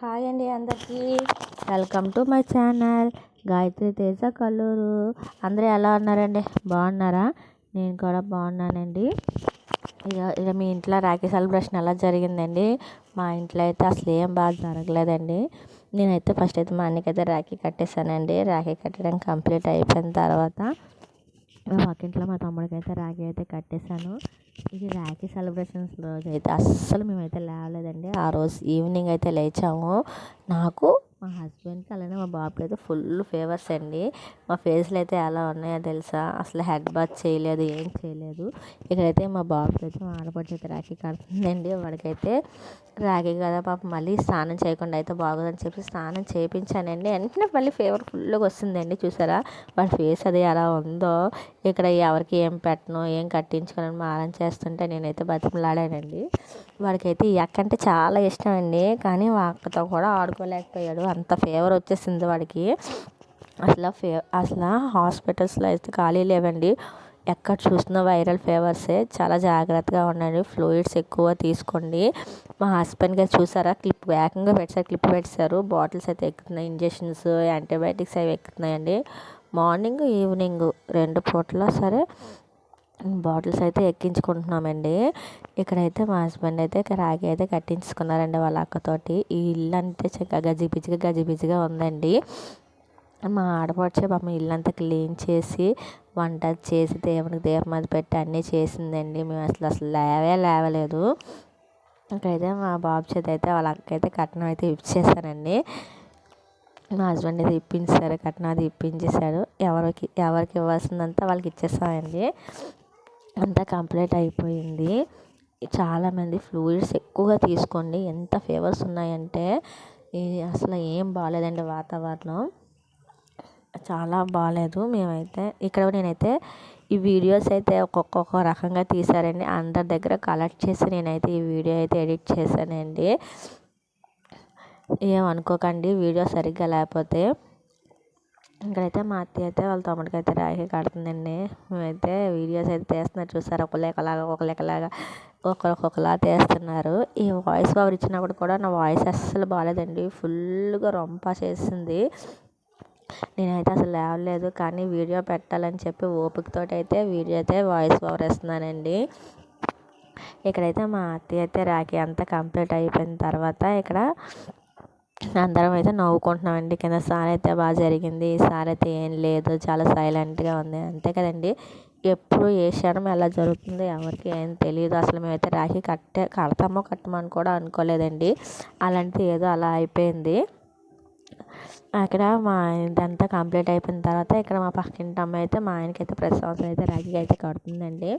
Hi అండి అందరికీ. Welcome to my channel. Gayatri Teja Kalluru. అందరూ ఎలా ఉన్నారండి? బాగున్నారా? నేను కూడా బాగున్నానండి. ఇక ఇక మీ ఇంట్లో రాఖీ సెలబ్రేషన్ ఎలా జరిగిందండి? మా ఇంట్లో అయితే అసలు ఏం బాగా జరగలేదండి. నేనైతే ఫస్ట్ అయితే మా అన్నకైతే రాఖీ కట్టేశానండి. రాఖీ కట్టడం కంప్లీట్ అయిపోయిన తర్వాత పక్కింట్లో మా తమ్ముడికి అయితే రాఖీ అయితే కట్టేశాను. ఇది రాఖీ సెలబ్రేషన్స్ రోజు అయితే అస్సలు మేమైతే లేవలేదండి. ఆ రోజు ఈవినింగ్ అయితే లేచాము. నాకు మా హస్బెండ్కి అలానే మా బాబుకి అయితే ఫుల్ ఫేవర్స్ అండి. మా ఫేస్లు అయితే ఎలా ఉన్నాయో తెలుసా? అసలు హెడ్ బాత్ చేయలేదు ఏం చేయలేదు. ఇక్కడైతే మా బాబుకి అయితే మా ఆడపడిచి అయితే రాఖీ కడుతుందండి వాడికైతే రాఖీ కదా పాప మళ్ళీ స్నానం చేయకుండా అయితే బాగోదని చెప్పి స్నానం చేయించానండి వెంటనే మళ్ళీ ఫీవర్ ఫుల్గా వస్తుందండి చూసారా? వాడి ఫేస్ అది ఎలా ఉందో. ఇక్కడ ఎవరికి ఏం పెట్టను ఏం కట్టించుకోనని మారం చేస్తుంటే నేనైతే బతిమలాడానండి. వాడికైతే ఈ అక్క అంటే చాలా ఇష్టం అండి. కానీ మా అక్కతో కూడా ఆడుకోలేకపోయాడు. అంత ఫీవర్ వచ్చేసింది వాడికి. అసలు ఫే అసలు హాస్పిటల్స్లో అయితే ఖాళీ లేవండి. ఎక్కడ చూసినా వైరల్ ఫీవర్సే. చాలా జాగ్రత్తగా ఉండండి. ఫ్లూయిడ్స్ ఎక్కువ తీసుకోండి. మా హస్బెండ్గా చూసారా? క్లిప్ వేగంగా పెట్టారు క్లిప్ పెట్టారు. బాటిల్స్ అయితే ఎక్కుతున్నాయి ఇంజెక్షన్స్ యాంటీబయాటిక్స్ అవి ఎక్కుతున్నాయండి. మార్నింగ్ ఈవినింగ్ రెండు పూటలో సరే బాటిల్స్ అయితే ఎక్కించుకుంటున్నామండి. ఇక్కడైతే మా హస్బెండ్ అయితే రాగి అయితే కట్టించుకున్నారండి వాళ్ళ అక్కతోటి. ఈ ఇల్లు అంతే చక్కగా గజిబిజిగా గజిబిజిగా ఉందండి. మా ఆడపడిచే పాపం ఇల్లంతా క్లీన్ చేసి వంట చేసి దేవునికి దీపం అది పెట్టి అన్నీ చేసిందండి. మేము అసలు అసలు లేవే లేవలేదు. ఇక్కడైతే మా బాబు చేత అయితే వాళ్ళ అక్క అయితే కట్నం అయితే ఇచ్చేసానండి మా హస్బెండ్ అయితే ఇప్పించారు కట్నం అది ఇప్పించేశాడు ఎవరికి ఎవరికి ఇవ్వాల్సిందంతా వాళ్ళకి ఇచ్చేసామండి అంతా కంప్లీట్ అయిపోయింది. చాలామంది ఫ్లూయిడ్స్ ఎక్కువగా తీసుకోండి. ఎంత ఫేవర్స్ ఉన్నాయంటే అసలు ఏం బాగాలేదండి వాతావరణం. చాలా బాగాలేదు మేమైతే. ఇక్కడ నేనైతే ఈ వీడియోస్ అయితే ఒక్కొక్క రకంగా తీసారండి అందరి దగ్గర కలెక్ట్ చేసి నేనైతే ఈ వీడియో అయితే ఎడిట్ చేశానండి. ఏమనుకోకండి వీడియో సరిగ్గా లేకపోతే. ఇక్కడైతే మా అత్తయ్య అయితే వాళ్ళ తమ్ముడికి అయితే రాఖీ కడుతుందండి. మేమైతే వీడియోస్ అయితే తీస్తున్నారు. చూసారు? ఒక లెక్కలాగా ఒక లేకలాగా ఒకరికొకలా తీస్తున్నారు. ఈ వాయిస్ ఓవర్ ఇచ్చినప్పుడు కూడా నా వాయిస్ అస్సలు బాగాలేదండి ఫుల్గా రొంప చేసింది. నేనైతే అసలు లేవలేదు. కానీ వీడియో పెట్టాలని చెప్పి ఓపికతో అయితే వీడియో అయితే వాయిస్ ఓవర్ ఇస్తున్నానండి. ఇక్కడైతే మా అత్తయ్య అయితే రాఖీ అంతా కంప్లీట్ అయిపోయిన తర్వాత ఇక్కడ అందరం అయితే నవ్వుకుంటున్నామండి కింద సార్ అయితే బాగా జరిగింది. సార్ అయితే ఏం లేదు చాలా సైలెంట్గా ఉంది. అంతే కదండి. ఎప్పుడు ఏ క్షణం ఎలా జరుగుతుందో ఎవరికి ఏం తెలియదు అసలు మేమైతే రాఖీ కట్టే కడతామో కట్టమని కూడా అనుకోలేదండి. అలాంటిది ఏదో అలా అయిపోయింది. అక్కడ మా ఇదంతా కంప్లీట్ అయిపోయిన తర్వాత ఇక్కడ మా పక్కింటి అమ్మాయి అయితే మా ఆయనకి అయితే ప్రతి సంవత్సరం అయితే రాఖీ అయితే కడుతుందండి.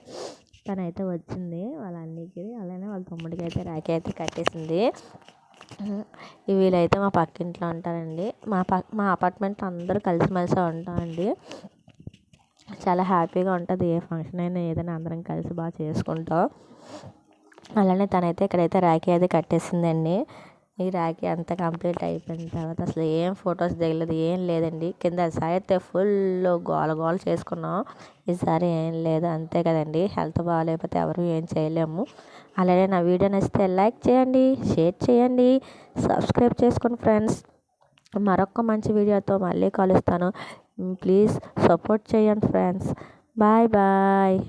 తనైతే వచ్చింది. వాళ్ళ అన్నికి అలానే వాళ్ళ తమ్ముడికి అయితే రాఖీ అయితే కట్టేసింది. వీళ్ళైతే మా పక్కింట్లో ఉంటారండి. మా పక్ మా అపార్ట్మెంట్లో అందరూ కలిసిమెలిసి ఉంటామండి. చాలా హ్యాపీగా ఉంటుంది ఏ ఫంక్షన్ అయినా ఏదైనా అందరం కలిసి బాగా చేసుకుంటాం. అలానే తనైతే ఇక్కడైతే రాఖీ అయితే కట్టేసిందండి. ఈ రాఖీ అంతా కంప్లీట్ అయిపోయిన తర్వాత అసలు ఏం ఫొటోస్ దిగలేదు ఏం లేదండి. కింద అయితే ఫుల్ గోల గోల చేసుకున్నాం. ఈసారి ఏం లేదు అంతే కదండి. హెల్త్ బాగాలేకపోతే ఎవరు ఏం చేయలేము. అలాగే నా వీడియో నచ్చితే లైక్ చేయండి షేర్ చేయండి సబ్స్క్రైబ్ చేసుకోండి ఫ్రెండ్స్. మరొక మంచి వీడియోతో మళ్ళీ కలుస్తాను. ప్లీజ్ సపోర్ట్ చేయండి ఫ్రెండ్స్. Bye bye.